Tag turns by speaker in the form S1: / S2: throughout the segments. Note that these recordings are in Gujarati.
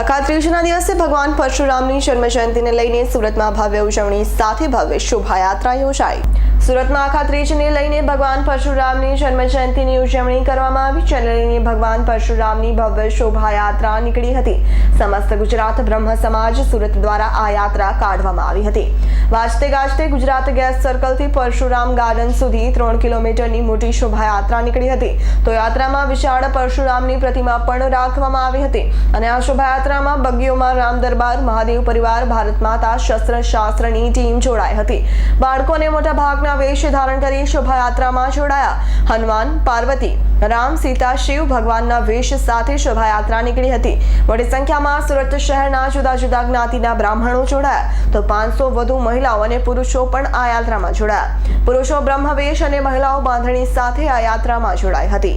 S1: અખાત્રીજના દિવસે ભગવાન પરશુરામની જન્મ જયંતિને લઈને સુરતમાં ભવ્ય ઉજવણી સાથે ભવ્ય શોભાયાત્રા યોજાઈ. સુરતમાં અખાત્રીજને લઈને ભગવાન પરશુરામની જન્મજયંતિની ઉજવણી કરવામાં આવી. જેને લઈને ભગવાન પરશુરામની ભવ્ય શોભાયાત્રા નીકળી હતી. સમસ્ત ગુજરાત બ્રહ્મ સમાજ સુરત દ્વારા આ યાત્રા કાઢવામાં આવી હતી. વાજતે ગાજતે ગુજરાત ગેસ સર્કલથી પરશુરામ ગાર્ડન સુધી ત્રણ કિલોમીટરની મોટી શોભાયાત્રા નીકળી હતી. તો યાત્રામાં વિશાળ પરશુરામની પ્રતિમા પણ રાખવામાં આવી હતી. અને આ શોભાયાત્રામાં બગીઓમાં રામ દરબાર, મહાદેવ પરિવાર, ભારત માતા શસ્ત્ર શાસ્ત્રની ટીમ જોડાઈ હતી. બાળકોને મોટા ભાગના વેશ ધારણ કરી શોભાયાત્રામાં જોડાયા. હનુમાન, પાર્વતી, રામ, સીતા, શિવ ભગવાનના વેશ સાથે શોભાયાત્રા નીકળી હતી. મોટી સંખ્યામાં સુરત શહેરના જુદા જુદા જ્ઞાતિના બ્રાહ્મણો જોડાયા. તો પાંચસો વધુ મહિલાઓ અને પુરુષો પણ આ યાત્રામાં જોડાયા. પુરુષો બ્રહ્મવેશ અને મહિલાઓ બાંધણી સાથે આ યાત્રામાં જોડાઈ હતી.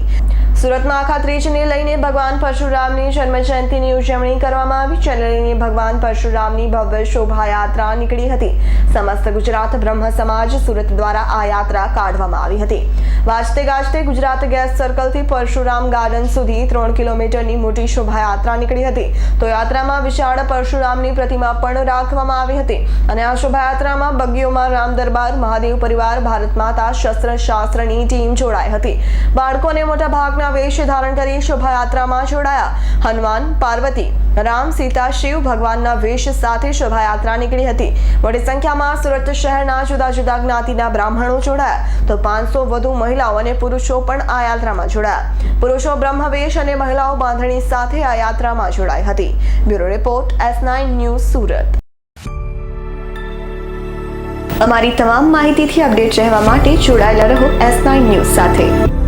S1: સુરતમાં આખા ત્રીજને લઈને ભગવાન પરશુરામની જન્મ જયંતિની ઉજવણી કરવામાં આવી. જેને લઈને ભગવાન પરશુરામની ભવ્ય શોભાયાત્રા નીકળી હતી. સમસ્ત ગુજરાત બ્રહ્મ સમાજ સુરત દ્વારા આ યાત્રા કાઢવામાં આવી હતી. વાજતે ગાજતે ગુજરાત ગેસ સર્કલથી પરશુરામ ગાર્ડન સુધી ત્રણ કિલોમીટરની મોટી શોભાયાત્રા નીકળી હતી. તો યાત્રામાં વિશાળ પરશુરામની પ્રતિમા પણ રાખવામાં આવી હતી. અને આ શોભાયાત્રામાં બગીઓમાં રામ દરબાર, મહાદેવ પરિવાર, ભારત માતા શસ્ત્ર શાસ્ત્રની ટીમ જોડાઈ હતી. બાળકોને મોટા ભાગના વેશ ધારણ કરી શોભાયાત્રામાં જોડાયા. હનુમાન, પાર્વતી, રામ, સીતા, શિવ ભગવાનના વેશ સાથે શોભાયાત્રા નીકળી હતી. મોટી સંખ્યામાં સુરત શહેરના જુદા જુદા જ્ઞાતિના બ્રાહ્મણો જોડાયા. તો પાંચસો વધુ મહિલાઓ અને પુરુષો પણ આ યાત્રામાં જોડાયા. પુરુષો બ્રહ્મવેશ અને મહિલાઓ બાંધણી સાથે આ યાત્રામાં જોડાઈ હતી. Bureau report, S nine news Surat. અમારી તમામ માહિતીથી અપડેટ રહેવા માટે જોડાયેલા રહો એસ નાઇન ન્યૂઝ સાથે.